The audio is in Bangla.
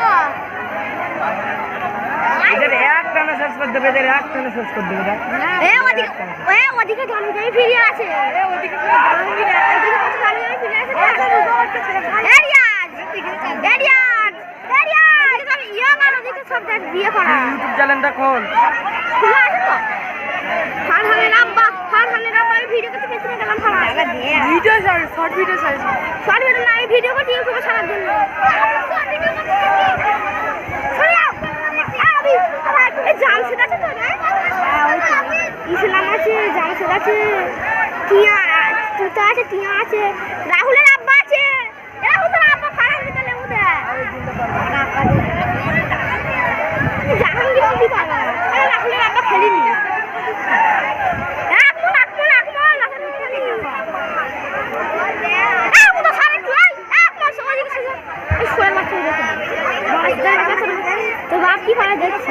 খুললেই তো পুরো এদের এক টানা শেষ করে দেবে এদের এক টানা শেষ করে দেবে ওদিকে এ ওদিকে ফিরে আছে এ ওদিকে ধনঞ্জয় ফিরে আছে এ রিয়াজ এ রিয়াজ এ রিয়াজ সব ইয়া মার ওদিকে সব দেখ বিয়ে করা। ইউটিউব চ্যানেলটা খোল। খোলা আছে তো? ফার হানে রাব্বা ফার হানে রাব্বা ভিডিও করতে পেছনে গেলাম video short video short video না আমি ভিডিও করছি ইউটিউবে ছাড়ার জন্য শর্ট ভিডিও করতে সরে যাও আবি আবার এই জামশেদ আছে তো ইসলাম আছে আছে টিয়া আছে টিয়া আছে। রাহুলের আব্বা আছে। রাহুলের আব্বা লেবু জাহাঙ্গীর তো বাপ কি পারে দেখছি